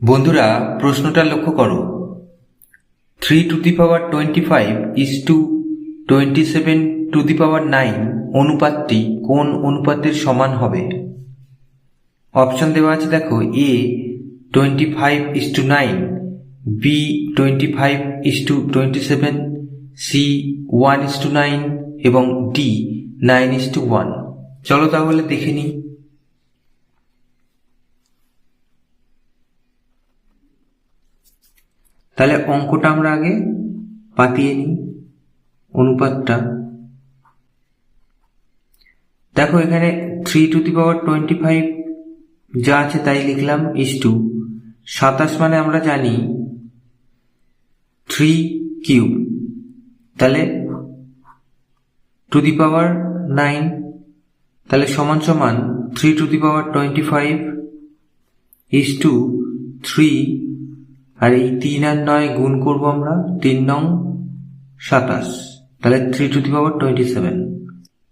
বন্ধুরা, প্রশ্নটা লক্ষ্য করো। Three to the power twenty five is to twenty seven to the power nine অনুপাতটি কোন অনুপাতের সমান হবে? অপশন দেওয়া আছে, দেখো A twenty five is to nine B twenty five is to twenty seven C one is to nine এবং D nine is to one চলো তাহলে দেখে নিই। তাহলে অঙ্কটা আমরা আগে পাতিয়ে নিই। অনুপাতটা। দেখো এখানে three to the power twenty five যা আছে তাই লিখলাম ইস টু সাতাশ মানে আমরা জানি থ্রি কিউব তাহলে টু দি পাওয়ার নাইন তাহলে সমান সমান three to the power twenty five is to three আর এই তিন আর নয় গুণ করব আমরা তিন নং সাতাশ। তাহলে three to the power twenty seven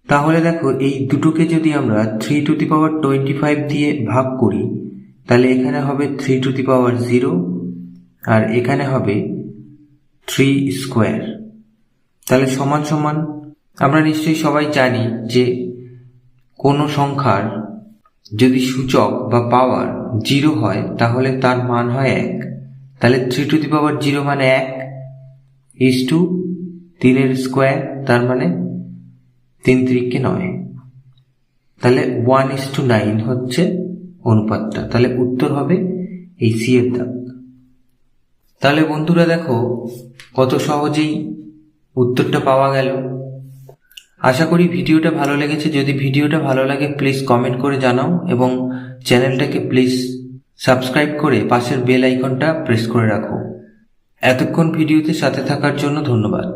তাহলে দেখো, এই দুটোকে যদি আমরা three to the power twenty five দিয়ে ভাগ করি, তাহলে এখানে হবে three to the power zero আর এখানে হবে থ্রি স্কোয়ার তাহলে সমান সমান আমরা নিশ্চয়ই সবাই জানি যে কোনো সংখ্যার যদি সূচক বা পাওয়ার জিরো হয়, তাহলে তার মান হয় এক। তাহলে three to the power zero মানে এক ইস টু তিনের স্কোয়ার তার মানে তিন তিরিকে নয়। তাহলে ওয়ান ইস টু নাইন হচ্ছে অনুপাতটা। তাহলে উত্তর হবে এই সি এর দাগ তাহলে বন্ধুরা দেখো, কত সহজেই উত্তরটা পাওয়া গেল। আশা করি ভিডিওটা ভালো লেগেছে। যদি ভিডিওটা ভালো লাগে প্লিজ কমেন্ট করে জানাও এবং চ্যানেলটাকে প্লিজ সাবস্ক্রাইব করে পাশের বেল আইকনটা প্রেস করে রাখো। এতক্ষণ ভিডিওতে সাথে থাকার জন্য ধন্যবাদ।